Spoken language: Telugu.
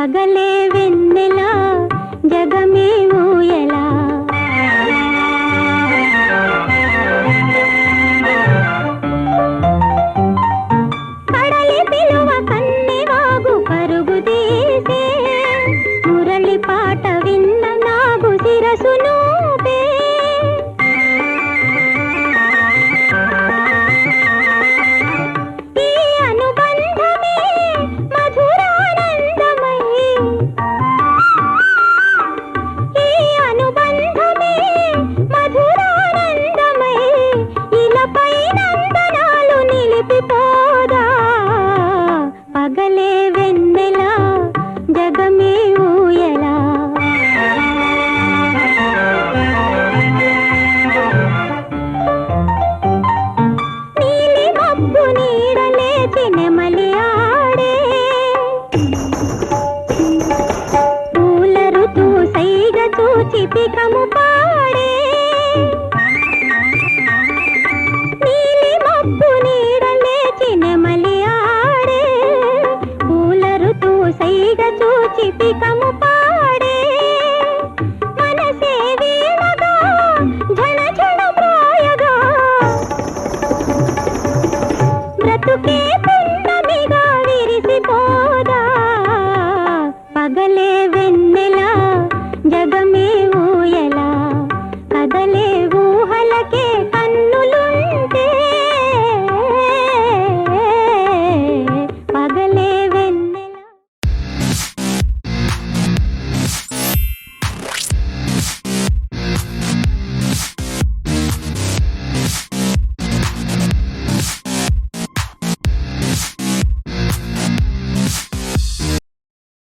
పగలే వెన్నెలా జగమే ఊయలా. నీలి మబ్బు నీడలే తినమలి ఆడే పూల ఋతువు సైగ చూచి పికము పాడే. చితికము పగలే వెన్నెలా జగమే ఊయలా. కదలే